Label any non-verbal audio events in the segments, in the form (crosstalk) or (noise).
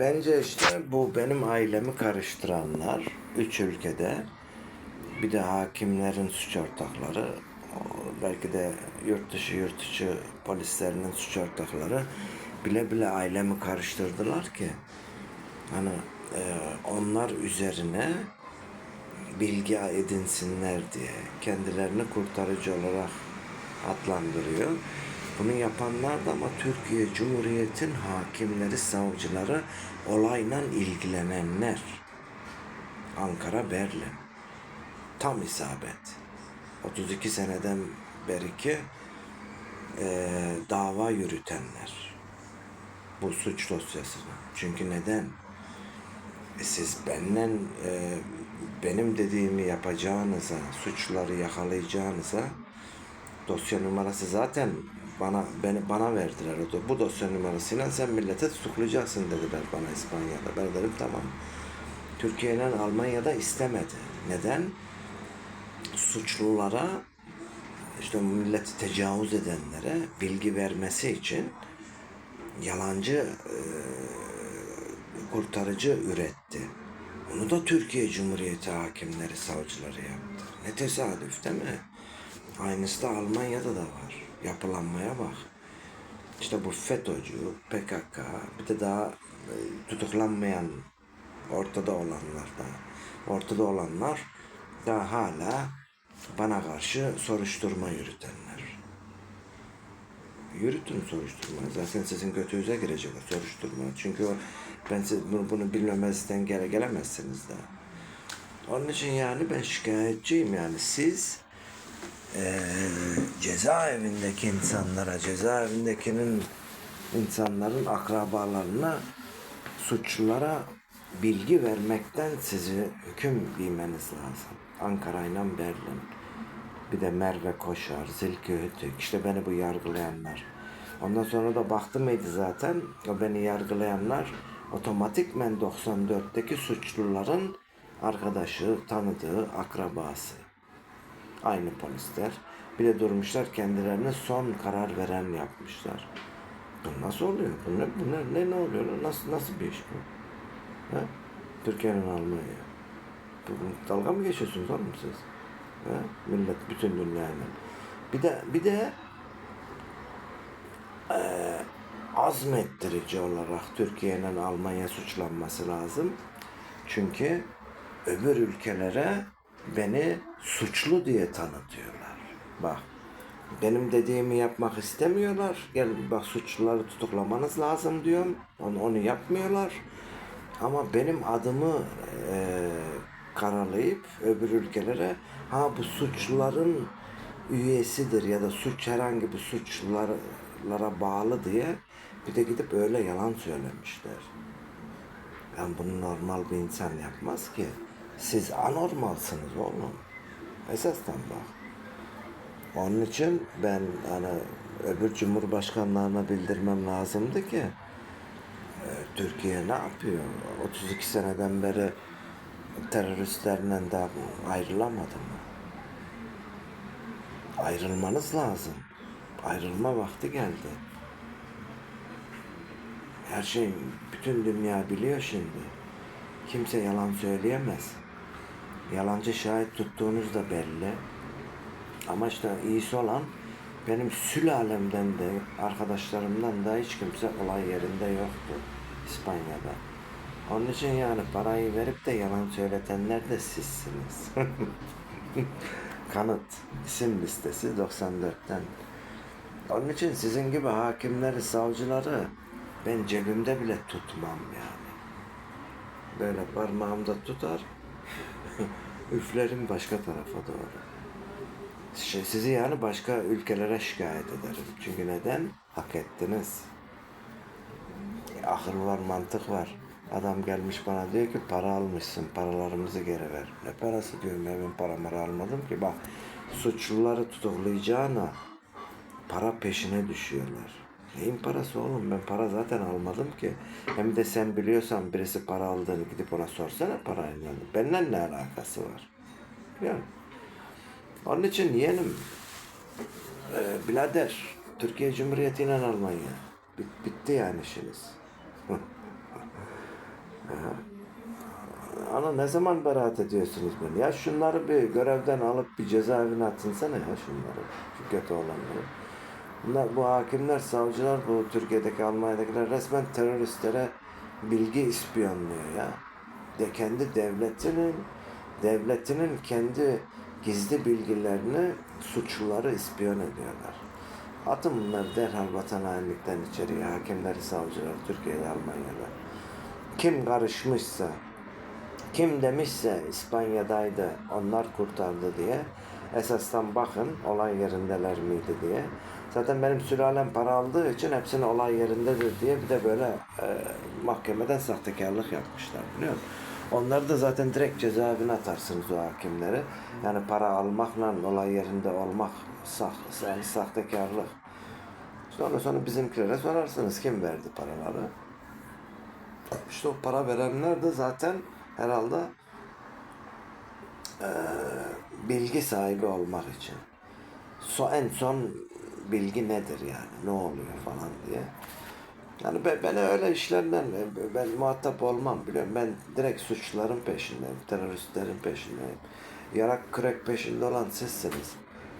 bence işte bu benim ailemi karıştıranlar üç ülkede bir de hakimlerin suç ortakları belki de yurt dışı yurt içi polislerinin suç ortakları bile bile ailemi karıştırdılar ki hani e, onlar üzerine bilgi edinsinler diye kendilerini kurtarıcı olarak adlandırıyor. Bunu yapanlar da ama Türkiye Cumhuriyeti'nin hakimleri, savcıları olayla ilgilenenler. Ankara, Berlin. Tam isabet. 32 seneden beri ki eee, dava yürütenler. Bu suç dosyasını. Çünkü neden? E siz benden e, benim dediğimi yapacağınıza, suçları yakalayacağınıza dosya numarası zaten bana beni bana verdiler o. Bu dosya numarasıyla sen millete tutuklayacaksın dediler bana İspanya'da. Ben dedim tamam. Türkiye'nin Almanya'da istemedi. Neden? Suçlulara işte milleti tecavüz edenlere bilgi vermesi için yalancı e, kurtarıcı üretti. Onu da Türkiye Cumhuriyeti hakimleri, savcıları yaptı. Ne tesadüf değil mi? Aynısı da Almanya'da da var. Yapılanmaya bak. İşte bu FETÖ'cü, PKK, bir de daha e, tutuklanmayan ortada olanlar da, ortada olanlar da hala bana karşı soruşturma yürütenler. Yürütün soruşturma. Zaten sizin götünüze girecek o soruşturma. Çünkü o, ben siz bunu, bunu bilmemezden gele gelemezsiniz de. Onun için yani ben şikayetçiyim yani. Siz eee cezaevindeki insanlara, cezaevindekinin insanların akrabalarına, suçlulara bilgi vermekten sizi hüküm giymeniz lazım. Ankara ile Berlin. Bir de Merve Koşar, Zilki Hütük, işte beni bu yargılayanlar. Ondan sonra da baktı mıydı zaten o beni yargılayanlar otomatikmen 94'teki suçluların arkadaşı, tanıdığı, akrabası. Aynı polisler. Bir de durmuşlar kendilerine son karar veren yapmışlar. Bu nasıl oluyor? Bu ne, bu ne, ne, ne oluyor? Nasıl, nasıl bir iş bu? Ha? Türkiye'nin Almanya. Bu, dalga mı geçiyorsunuz oğlum siz? Ha? Millet bütün dünyayla. Bir de bir de eee, azmettirici olarak Türkiye'nin Almanya suçlanması lazım. Çünkü öbür ülkelere beni suçlu diye tanıtıyorlar. Bak benim dediğimi yapmak istemiyorlar. Gel bak suçluları tutuklamanız lazım diyorum. Onu, onu yapmıyorlar. Ama benim adımı eee karalayıp öbür ülkelere ha bu suçluların üyesidir ya da suç herhangi bir suçlulara bağlı diye bir de gidip öyle yalan söylemişler. Yani bunu normal bir insan yapmaz ki. Siz anormalsınız oğlum. Esasdan bak. Onun için ben hani öbür cumhurbaşkanlarına bildirmem lazımdı ki e, Türkiye ne yapıyor? 32 seneden beri teröristlerle de ayrılamadı mı? Ayrılmanız lazım. Ayrılma vakti geldi. Her şey, bütün dünya biliyor şimdi. Kimse yalan söyleyemez. Yalancı şahit tuttuğunuz da belli. Ama işte iyisi olan benim sülalemden de arkadaşlarımdan da hiç kimse olay yerinde yoktu İspanya'da. Onun için yani parayı verip de yalan söyletenler de sizsiniz. (laughs) Kanıt, isim listesi 94'ten. Onun için sizin gibi hakimleri, savcıları ben cebimde bile tutmam yani. Böyle parmağımda tutar, (laughs) üflerim başka tarafa doğru. Şey, sizi yani başka ülkelere şikayet ederim. Çünkü neden? Hak ettiniz. Akıl var, mantık var. Adam gelmiş bana diyor ki para almışsın, paralarımızı geri ver. Ne parası diyorum ya ben paramı almadım ki. Bak suçluları tutuklayacağına para peşine düşüyorlar. Neyin parası oğlum? Ben para zaten almadım ki. Hem de sen biliyorsan birisi para aldığını gidip ona sorsana parayla. Benden ne alakası var? Yani. Onun için yeğenim, e, birader, Türkiye Cumhuriyeti ile Almanya. Bit- bitti yani işiniz. (laughs) Ana ne zaman beraat ediyorsunuz beni? Ya şunları bir görevden alıp bir cezaevine atınsana ya şunları. Şu kötü olanları. Bunlar, bu hakimler, savcılar, bu Türkiye'deki, Almanya'dakiler resmen teröristlere bilgi ispiyonluyor ya. De kendi devletinin, devletinin kendi gizli bilgilerini suçluları ispiyon ediyorlar. Atın bunları derhal vatan hainlikten içeriye, hakimleri, savcılar, Türkiye'de, Almanya'da. Kim karışmışsa, kim demişse İspanya'daydı onlar kurtardı diye esasdan bakın olay yerindeler miydi diye. Zaten benim sülalem para aldığı için hepsini olay yerindedir diye bir de böyle e, mahkemeden sahtekarlık yapmışlar biliyor musun? Onları da zaten direkt cezaevine atarsınız o hakimleri. Yani para almakla olay yerinde olmak sah, yani sahtekarlık. Sonra sonra bizimkilere sorarsınız kim verdi paraları? İşte o para verenler de zaten herhalde eee, bilgi sahibi olmak için. So, en son bilgi nedir yani? Ne oluyor falan diye. Yani ben, ben öyle işlerden ben muhatap olmam biliyorum. Ben direkt suçluların peşindeyim. Teröristlerin peşindeyim. Yarak kürek peşinde olan sizsiniz.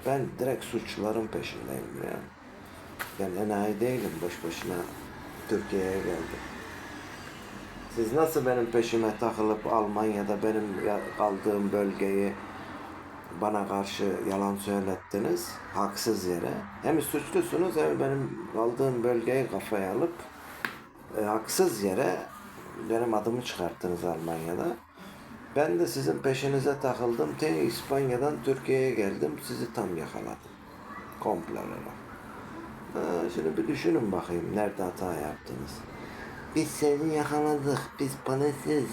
Ben direkt suçluların peşindeyim yani. Ben enayi değilim boş boşuna Türkiye'ye geldim. Siz nasıl benim peşime takılıp Almanya'da benim kaldığım bölgeyi bana karşı yalan söylettiniz haksız yere. Hem suçlusunuz hem benim kaldığım bölgeyi kafaya alıp e, haksız yere benim adımı çıkarttınız Almanya'da. Ben de sizin peşinize takıldım. Te İspanya'dan Türkiye'ye geldim. Sizi tam yakaladım. Komple olarak. Şimdi bir düşünün bakayım nerede hata yaptınız. Biz seni yakaladık. Biz polis'iz.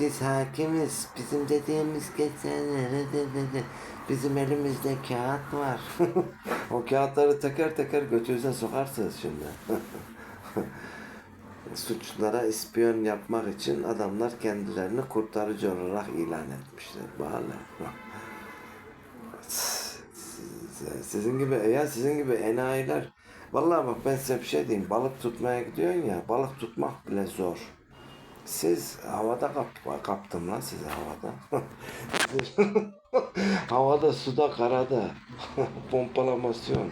Biz hakimiz. Bizim dediğimiz geçerli. Rededede. Bizim elimizde kağıt var. (laughs) o kağıtları teker teker götünüze sokarsınız şimdi. (laughs) Suçlulara ispiyon yapmak için adamlar kendilerini kurtarıcı olarak ilan etmişler. Bağlı. (laughs) Sizin gibi ya sizin gibi enayiler Vallahi bak ben size bir şey diyeyim. Balık tutmaya gidiyorsun ya. Balık tutmak bile zor. Siz havada kap, kaptım lan sizi havada. (laughs) havada, suda, karada. (laughs) Pompalamasyon.